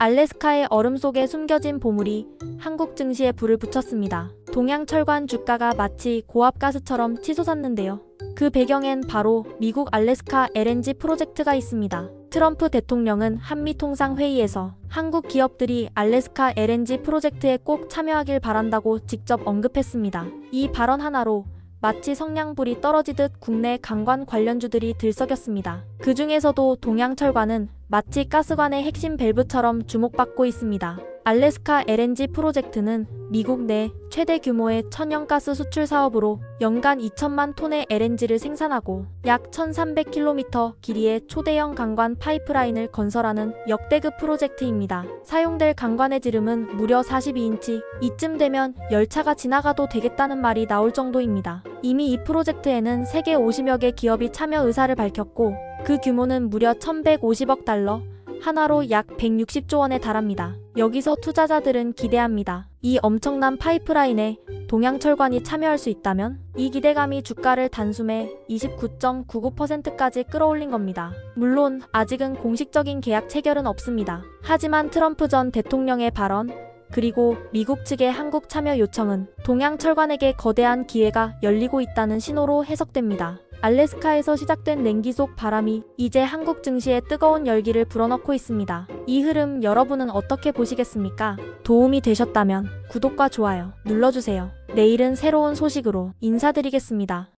알래스카의 얼음 속에 숨겨진 보물이 한국 증시에 불을 붙였습니다. 동양 철관 주가가 마치 고압가스처럼 치솟았는데요. 그 배경엔 바로 미국 알래스카 LNG 프로젝트가 있습니다. 트럼프 대통령은 한미통상회의에서 한국 기업들이 알래스카 LNG 프로젝트에 꼭 참여하길 바란다고 직접 언급했습니다. 이 발언 하나로 마치 성냥불이 떨어지듯 국내 강관 관련주들이 들썩였습니다. 그 중에서도 동양철관은 마치 가스관의 핵심 밸브처럼 주목받고 있습니다. 알래스카 LNG 프로젝트는 미국 내 최대 규모의 천연가스 수출 사업으로 연간 2천만 톤의 LNG를 생산하고 약 1,300km 길이의 초대형 강관 파이프라인을 건설하는 역대급 프로젝트입니다. 사용될 강관의 지름은 무려 42인치, 이쯤 되면 열차가 지나가도 되겠다는 말이 나올 정도입니다. 이미 이 프로젝트에는 세계 50여 개 기업이 참여 의사를 밝혔고 그 규모는 무려 1,150억 달러, 하나로 약 160조 원에 달합니다. 여기서 투자자들은 기대합니다. 이 엄청난 파이프라인에 동양철관이 참여할 수 있다면 이 기대감이 주가를 단숨에 29.99%까지 끌어올린 겁니다. 물론 아직은 공식적인 계약 체결은 없습니다. 하지만 트럼프 전 대통령의 발언 그리고 미국 측의 한국 참여 요청은 동양철관에게 거대한 기회가 열리고 있다는 신호로 해석됩니다. 알래스카에서 시작된 냉기 속 바람이 이제 한국 증시에 뜨거운 열기를 불어넣고 있습니다. 이 흐름 여러분은 어떻게 보시겠습니까? 도움이 되셨다면 구독과 좋아요 눌러주세요. 내일은 새로운 소식으로 인사드리겠습니다.